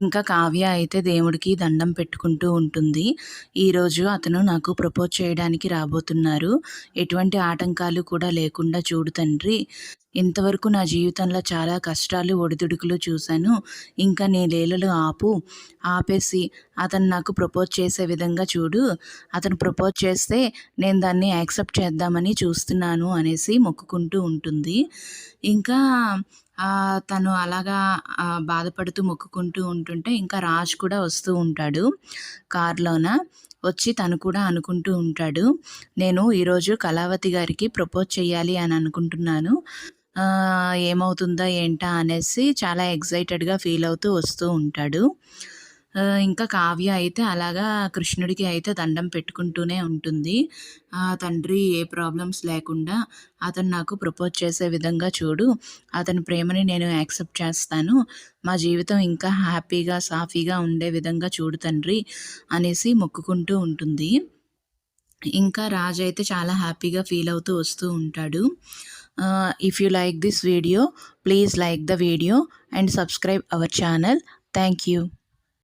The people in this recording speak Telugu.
ఇంకా కావ్య అయితే దేవుడికి దండం పెట్టుకుంటూ ఉంటుంది. ఈరోజు అతను నాకు ప్రపోజ్ చేయడానికి రాబోతున్నారు. ఎటువంటి ఆటంకాలు కూడా లేకుండా చూడు తండ్రి. ఇంతవరకు నా జీవితంలో చాలా కష్టాలు ఒడిదుడుకులు చూశాను. ఇంకా నీ లీలలు ఆపు ఆపేసి అతను నాకు ప్రపోజ్ చేసే విధంగా చూడు. అతను ప్రపోజ్ చేస్తే నేను దాన్ని యాక్సెప్ట్ చేద్దామని చూస్తున్నాను అనేసి మొక్కుకుంటూ ఉంటుంది. ఇంకా తను అలాగా బాధపడుతూ మొక్కుకుంటూ ఉంటుంటే ఇంకా రాజ్ కూడా వస్తూ ఉంటాడు కార్లోన. వచ్చి తను కూడా అనుకుంటూ ఉంటాడు నేను ఈరోజు కళావతి గారికి ప్రపోజ్ చేయాలి అని అనుకుంటున్నాను. ఏమవుతుందా ఏంటా? అనేసి చాలా ఎగ్జైటెడ్గా ఫీల్ అవుతూ వస్తూ ఉంటాడు. ఇంకా కావ్య అయితే అలాగా కృష్ణుడికి అయితే దండం పెట్టుకుంటూనే ఉంటుంది. ఆ తండ్రి ఏ ప్రాబ్లమ్స్ లేకుండా అతను నాకు ప్రపోజ్ చేసే విధంగా చూడు అతని ప్రేమని నేను యాక్సెప్ట్ చేస్తాను మా జీవితం ఇంకా హ్యాపీగా సాఫీగా ఉండే విధంగా చూడు తండ్రి అనేసి మొక్కుకుంటూ ఉంటుంది. ఇంకా రాజు అయితే చాలా హ్యాపీగా ఫీల్ అవుతూ వస్తూ ఉంటాడు. If you like this video please like the video and subscribe our channel thank you